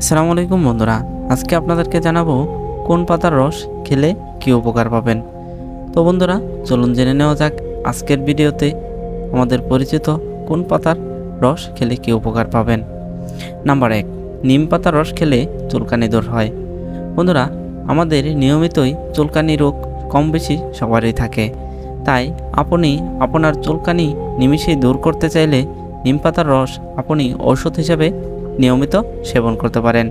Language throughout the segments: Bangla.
আসসালামু আলাইকুম বন্ধুরা, আজকে আপনাদেরকে জানাব কোন পাতার রস খেলে কী উপকার পাবেন। তো বন্ধুরা, চলুন জেনে নেওয়া যাক আজকের ভিডিওতে আমাদের পরিচিত কোন পাতার রস খেলে কী উপকার পাবেন। নাম্বার এক, নিম পাতার রস খেলে চুলকানি দূর হয়। বন্ধুরা, আমাদের নিয়মিতই চুলকানি রোগ কম বেশি সবারই থাকে। তাই আপনি আপনার চুলকানি নিমিষেই দূর করতে চাইলে নিম পাতার রস আপনি ঔষধ হিসেবে নিয়মিত সেবন করতে পারেন,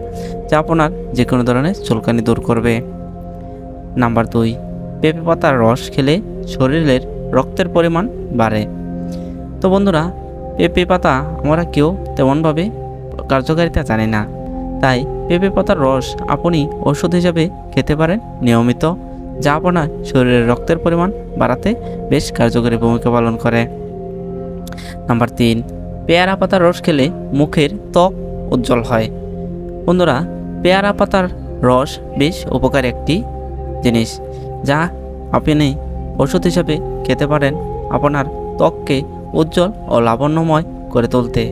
যা আপনার যে কোনো ধরনের চুলকানি দূর করবে। নাম্বার দুই, পেঁপে পাতার রস খেলে শরীরের রক্তের পরিমাণ বাড়ে। তো বন্ধুরা, পেঁপে পাতা আমরা কেউ তেমনভাবে কার্যকারিতা জানি না, তাই পেঁপে পাতার রস আপনি ওষুধ হিসাবে খেতে পারেন নিয়মিত, যা আপনার শরীরের রক্তের পরিমাণ বাড়াতে বেশ কার্যকরী ভূমিকা পালন করে। নাম্বার তিন, পেয়ারা পাতার রস খেলে মুখের ত্বক উজ্জ্বল হয়। বন্ধুরা, পেয়ারা পাতার রস বেশ উপকার একটি জিনিস, যা আপনি ওষুধ হিসাবে খেতে পারেন আপনার ত্বককে উজ্জ্বল ও লাবণ্যময় করে তুলতে,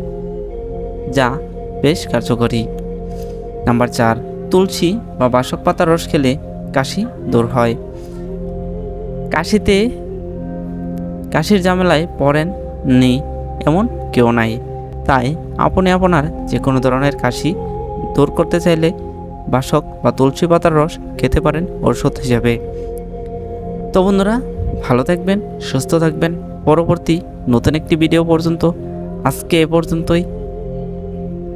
যা বেশ কার্যকরী। নাম্বার চার, তুলসী বা বাসক পাতার রস খেলে কাশি দূর হয়। কাশিতে, কাশির ঝামেলায় পড়েন নি এমন কেউ নাই। তাই আপনি আপনার যে কোনো ধরনের কাশি দূর করতে চাইলে বাসক বা তুলসী পাতার রস খেতে পারেন ঔষধ হিসাবে। তো বন্ধুরা, ভালো থাকবেন, সুস্থ থাকবেন। পরবর্তী নতুন একটি ভিডিও পর্যন্ত। আজকে এ পর্যন্তই।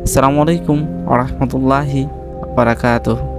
আসসালামু আলাইকুম আ রহমতুল্লাহি বারাকাতুহ।